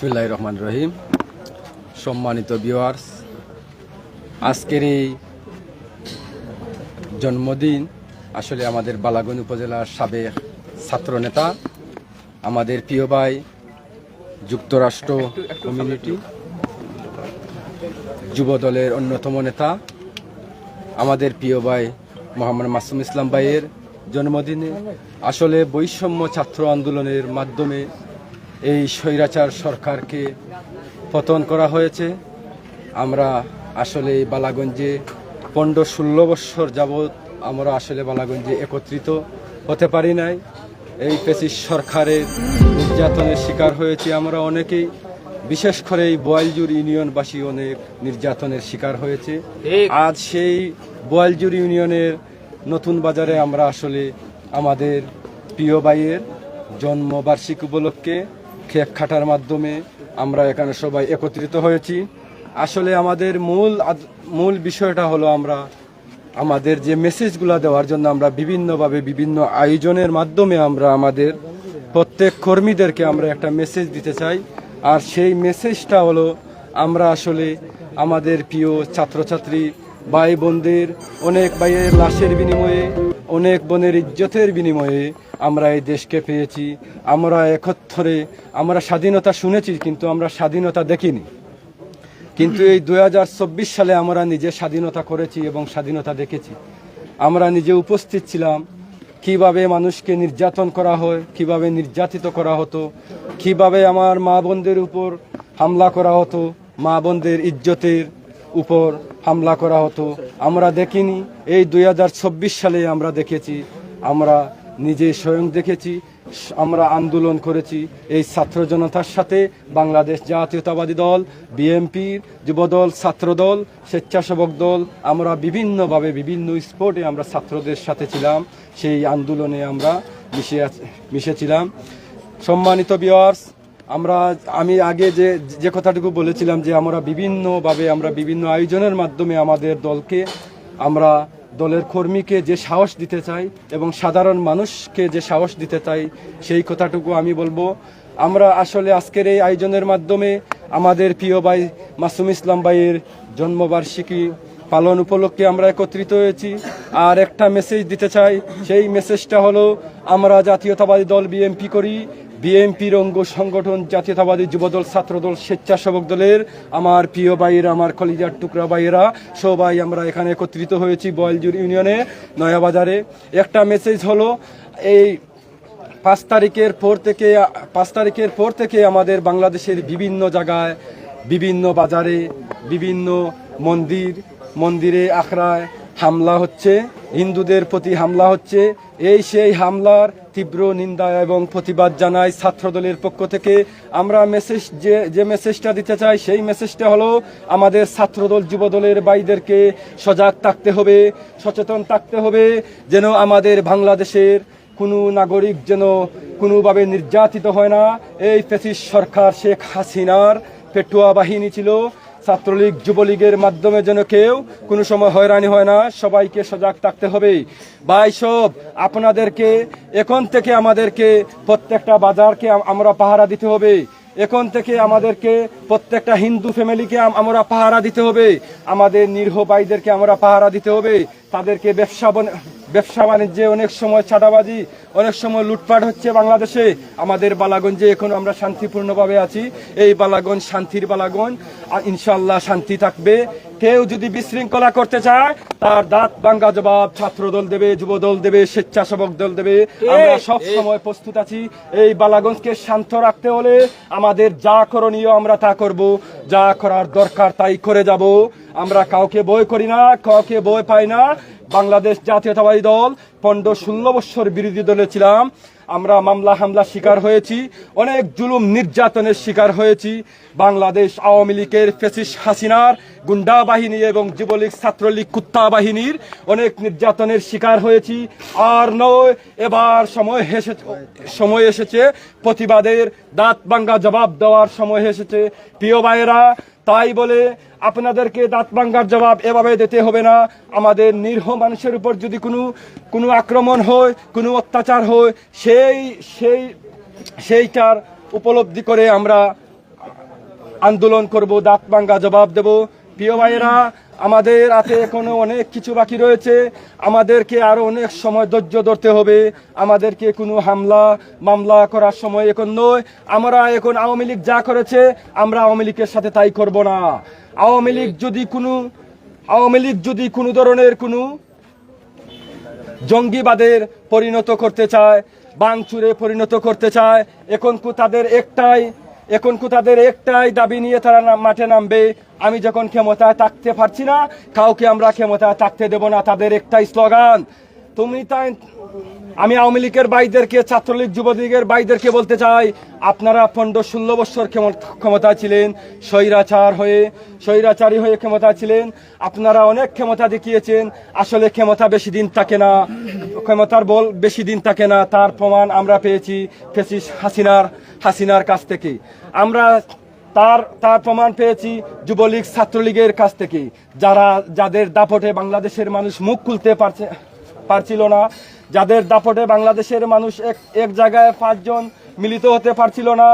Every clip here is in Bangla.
বিসমিল্লাহ রহমান রহিম সম্মানিত ভিউয়ার্স আজকের এই জন্মদিন আসলে আমাদের বালাগঞ্জ উপজেলার সাবেক ছাত্রনেতা আমাদের প্রিয় ভাই, যুক্তরাষ্ট্র কমিউনিটি যুব দলের অন্যতম নেতা, আমাদের প্রিয় ভাই মোহাম্মদ মাসুম ইসলাম ভাইয়ের জন্মদিনে আসলে বৈষম্য ছাত্র আন্দোলনের মাধ্যমে এই স্বৈরাচার সরকারকে পতন করা হয়েছে। আমরা আসলে এই বালাগঞ্জে পনেরো ষোলো বৎসর যাবৎ আমরা আসলে বালাগঞ্জে একত্রিত হতে পারি নাই। এই পেশিস সরকারের নির্যাতনের শিকার হয়েছি আমরা অনেকেই। বিশেষ করে এই বোয়ালজুর ইউনিয়নবাসী অনেক নির্যাতনের শিকার হয়েছে। আজ সেই বোয়ালজুর ইউনিয়নের নতুন বাজারে আমরা আসলে আমাদের প্রিয় ভাইয়ের জন্মবার্ষিক উপলক্ষে কেক খাটার মাধ্যমে আমরা এখানে সবাই একত্রিত হয়েছি। আসলে আমাদের মূল মূল বিষয়টা হলো আমরা আমাদের যে মেসেজগুলো দেওয়ার জন্য আমরা বিভিন্নভাবে বিভিন্ন আয়োজনের মাধ্যমে আমরা আমাদের প্রত্যেক কর্মীদেরকে আমরা একটা মেসেজ দিতে চাই। আর সেই মেসেজটা হলো আমরা আসলে আমাদের প্রিয় ছাত্রছাত্রী ভাই বোনদের, অনেক ভাইয়ের লাশের বিনিময়ে অনেক বনের ইজ্জতের বিনিময়ে আমরা এই দেশকে পেয়েছি, আমরা একত্রে আমরা স্বাধীনতা শুনেছি, কিন্তু আমরা স্বাধীনতা দেখিনি। কিন্তু এই দু হাজার চব্বিশ সালে আমরা নিজে স্বাধীনতা করেছি এবং স্বাধীনতা দেখেছি। আমরা নিজে উপস্থিত ছিলাম, কীভাবে মানুষকে নির্যাতন করা হয়, কীভাবে নির্যাতিত করা হতো, কীভাবে আমার মা বোনদের উপর হামলা করা হতো, মা বোনদের ইজ্জতের উপর হামলা করা হতো। আমরা দেখিনি। এই দুই হাজার চব্বিশ সালে আমরা দেখেছি। আমরা নিজে স্বয়ং দেখেছি। আমরা আন্দোলন করেছি। এই ছাত্র জনতার সাথে বাংলাদেশ জাতীয়তাবাদী দল, বিএনপির যুবদল, ছাত্রদল, স্বেচ্ছাসেবক দল, আমরা বিভিন্নভাবে, বিভিন্ন স্পোর্টে আমরা ছাত্রদের সাথে ছিলাম। সেই আন্দোলনে আমরা মিশে মিশেছিলাম। সম্মানিত বিয়ার্স আমরা, আমি আগে যে যে কথাটুকু বলেছিলাম যে আমরা বিভিন্নভাবে আমরা বিভিন্ন আয়োজনের মাধ্যমে আমাদের দলকে, আমরা দলের কর্মীকে যে সাহস দিতে চাই এবং সাধারণ মানুষকে যে সাহস দিতে চাই, সেই কথাটুকু আমি বলব। আমরা আসলে আজকের এই আয়োজনের মাধ্যমে আমাদের প্রিয় ভাই মাসুম ইসলাম ভাইয়ের জন্মবার্ষিকী পালন উপলক্ষে আমরা একত্রিত হয়েছি। আর একটা মেসেজ দিতে চাই, সেই মেসেজটা হলো, আমরা জাতীয়তাবাদী দল বিএনপি করি বিএনপির অঙ্গ সংগঠন জাতীয়তাবাদী যুবদল, ছাত্রদল, স্বেচ্ছাসেবক দলের আমার প্রিয় ভাইয়েরা, আমার কলিজার টুকরা ভাইয়েরা, সবাই আমরা এখানে একত্রিত হয়েছি বয়েলজুর ইউনিয়নে, নয়াবাজারে। একটা মেসেজ হলো, এই পাঁচ তারিখের পর থেকে, পাঁচ তারিখের পর থেকে আমাদের বাংলাদেশের বিভিন্ন জায়গায়, বিভিন্ন বাজারে, বিভিন্ন মন্দির, মন্দিরে আখড়ায় হামলা হচ্ছে, হিন্দুদের প্রতি হামলা হচ্ছে। এই সেই হামলার তীব্র নিন্দা এবং প্রতিবাদ জানাই ছাত্রদলের পক্ষ থেকে। আমরা মেসেজ যে যে মেসেজটা দিতে চাই, সেই মেসেজটা হলো, আমাদের ছাত্রদল যুবদলের বাইদেরকে সজাগ থাকতে হবে, সচেতন থাকতে হবে, যেন আমাদের বাংলাদেশের কোনো নাগরিক যেন কোনোভাবে নির্যাতিত হয় না। এই পেশিস সরকার শেখ হাসিনার পেটুয়া বাহিনী ছিল ছাত্রলীগ, যুবলীগের মাধ্যমে যেন কেউ কোনো সময় হয়রানি হয় না, সবাইকে সজাগ থাকতে হবে। ভাই সব আপনাদেরকে, এখন থেকে আমাদেরকে প্রত্যেকটা বাজারকে আমরা পাহারা দিতে হবে। এখন থেকে আমাদেরকে প্রত্যেকটা হিন্দু ফ্যামিলিকে আমরা পাহারা দিতে হবে। আমাদের নিরীহ ভাইদেরকে আমরা পাহারা দিতে হবে। তাদেরকে ব্যবসা ব্যবসা বাণিজ্যে অনেক সময় ছাটাবাজি অনেক সময় লুটপাট হচ্ছে বাংলাদেশে। আমাদের বালাগঞ্জে এখন আমরা শান্তিপূর্ণভাবে আছি। এই বালাগঞ্জ, শান্তির বালাগঞ্জ ইনশাল্লাহ শান্তি থাকবে। কেউ যদি বিশৃঙ্খলা করতে চায় তার দাঁত বাঙ্গা জবাব ছাত্র দল দেবে যুব দল দেবে স্বেচ্ছাসেবক দল দেবে। আমরা সব সময় প্রস্তুত আছি। এই বালাগঞ্জকে শান্ত রাখতে হলে আমাদের যা করণীয় আমরা তা করব। যা করার দরকার তাই করে যাব। আমরা কাউকে বই করি না কাউকে বই পাই না। বাংলাদেশ জাতীয়তাবাদী দল পনেরো ষোলো বৎসর বিরোধী দলে ছিলাম। আমরা মামলা হামলা শিকার হয়েছি, অনেক জুলুম নির্যাতনের শিকার হয়েছি। বাংলাদেশ আওয়ামী লীগের ফেসিস হাসিনার গুন্ডা বাহিনী এবং যুবলীগ ছাত্রলীগ কুত্তা বাহিনীর অনেক নির্যাতনের শিকার হয়েছি। আর নয়, এবার সময় এসেছে সময় এসেছে, প্রতিবাদের দাঁত ভাঙ্গা জবাব দেওয়ার সময় এসেছে। প্রিয় ভাইয়েরা তাই বলে আপনাদেরকে দাঁত ভাঙ্গার জবাব এভাবে দিতে হবে না। আমাদের নিরীহ মানুষের উপর যদি কোনো কোনো আক্রমণ হয়, কোনো অত্যাচার হয়, সেই সেই, সেইটার উপলব্ধি করে আমরা আন্দোলন করব, দাঁত ভাঙ্গা জবাব দেব। প্রিয় ভাইয়েরা আমাদের হাতে এখনও অনেক কিছু বাকি রয়েছে। আমাদেরকে আরও অনেক সময় ধৈর্য ধরতে হবে। আমাদেরকে কোনো হামলা, মামলা করার সময় এখন নয়। আমরা এখন আওয়ামী লীগ যা করেছে, আমরা আওয়ামী লীগের সাথে তাই করব না। আওয়ামী লীগ যদি কোনো, আওয়ামী লীগ যদি কোনো ধরনের কোনো জঙ্গিবাদের পরিণত করতে চায়, বাংচুরে পরিণত করতে চায়, এখন তাদের একটাই এখন তাদের একটাই দাবি নিয়ে তারা মাঠে নামবে। আমি যখন ক্ষমতায় থাকতে পারছি না, কাউকে আমরা ক্ষমতায় থাকতে দেব না, তাদের একটাই স্লোগান। তুমি তাই, আমি আওয়ামী লীগের বাইদেরকে ছাত্রলীগ যুবলীগের বাইদেরকে বলতে চাই, আপনারা পনেরো ষোলো বছর ক্ষমতা ছিলেন, স্বৈরাচার হয়ে, স্বৈরাচারী হয়ে ক্ষমতা ছিলেন। আপনারা অনেক ক্ষমতা দেখিয়েছেন, আসলে ক্ষমতা বেশি দিন থাকে না। ক্ষমতার বল বেশি দিন থাকে না, তার প্রমাণ আমরা পেয়েছি ফেসিস হাসিনার হাসিনার কাছ থেকে। আমরা তার তার প্রমাণ পেয়েছি যুবলীগ ছাত্রলীগের কাছ থেকে। যারা, যাদের দাপটে বাংলাদেশের মানুষ মুখ খুলতে পারছে, পারছিল না, যাদের দাপটে বাংলাদেশের মানুষ এক এক জায়গায় পাঁচজন মিলিত হতে পারছিল না।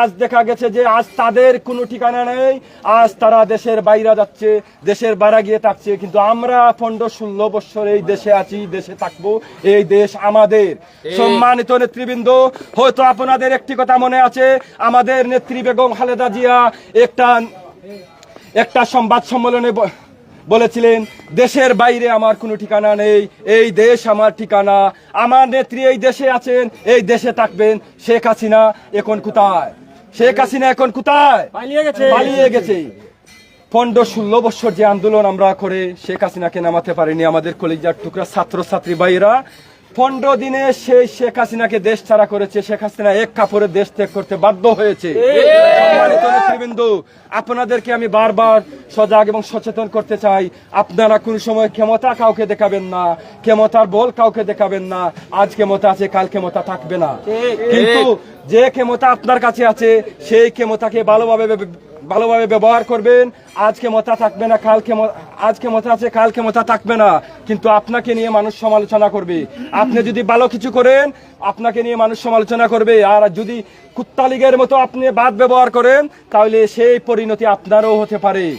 আজ দেখা গেছে যে আজ তাদের কোনো ঠিকানা নেই। আজ তারা দেশের বাইরে যাচ্ছে দেশের বাইরে গিয়ে থাকছে। কিন্তু আমরা পনেরো ষোলো বছর এই দেশে আছি দেশে থাকব এই দেশ আমাদের। সম্মানিত নেতৃবৃন্দ হয়তো আপনাদের একটি কথা মনে আছে আমাদের নেত্রী বেগম খালেদা জিয়া একটা একটা সংবাদ সম্মেলনে বলেছিলেন দেশের বাইরে আমার কোনো ঠিকানা নেই এই দেশ আমার ঠিকানা। আমার নেত্রী এই দেশে আছেন এই দেশে থাকবেন। শেখ হাসিনা এখন কোথায়? শেখ হাসিনা এখন কোথায়? পালিয়ে গেছে। পালিয়ে গেছে। পনেরো ষোলো বছর যে আন্দোলন আমরা করে শেখ হাসিনাকে নামাতে পারিনি আমাদের কলেজার টুকরা ছাত্রছাত্রী ভাইয়েরা। পনেরো দিনে সেই শেখ হাসিনাকে দেশ ছাড়া করেছে শেখ হাসিনা এক কাপড়ে দেশ ত্যাগ করতে বাধ্য হয়েছে। সম্মানিত নেতৃবৃন্দ আপনাদেরকে আমি বারবার সজাগ এবং সচেতন করতে চাই। আপনারা কোন সময় ক্ষমতা কাউকে দেখাবেন না ক্ষমতার বল কাউকে দেখাবেন না। আজ ক্ষমতা আছে কাল ক্ষমতা থাকবে না। কিন্তু যে ক্ষমতা আপনার কাছে আছে সেই ক্ষমতাকে ভালোভাবে ভালোভাবে ব্যবহার করবেন। আজকে মতা থাকবে না, কালকে আজকে মতা আছে, কালকে মতা থাকবে না। কিন্তু আপনাকে নিয়ে মানুষ সমালোচনা করবে। আপনি যদি ভালো কিছু করেন, আপনাকে নিয়ে মানুষ সমালোচনা করবে। আর যদি কুত্তা লীগের মতো আপনি বাদ ব্যবহার করেন, তাহলে সেই পরিণতি আপনারও হতে পারে।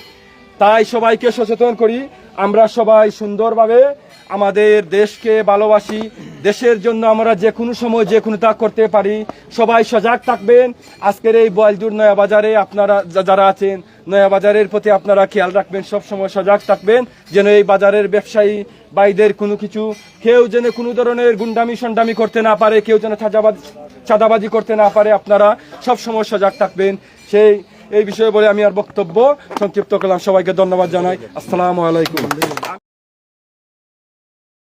তাই সবাইকে সচেতন করি। আমরা সবাই সুন্দরভাবে আমাদের দেশকে ভালোবাসি দেশের জন্য আমরা যে কোনো সময় যে কোনো তা করতে পারি। সবাই সজাগ থাকবেন। আজকের এই বয়লজুর নয়া বাজারে আপনারা যারা আছেন নয়া বাজারের প্রতি আপনারা খেয়াল রাখবেন, সব সময় সজাগ থাকবেন। যেন এই বাজারের ব্যবসায়ী বাইদের কোনো কিছু কেউ যেন কোনো ধরনের গুন্ডামি সন্ডামি করতে না পারে, কেউ যেন চাঁদাবাজি চাঁদাবাজি করতে না পারে, আপনারা সব সময় সজাগ থাকবেন। সেই, এই বিষয়ে বলে আমি আর বক্তব্য সংক্ষিপ্ত করলাম। সবাইকে ধন্যবাদ জানাই। আসসালামু আলাইকুম।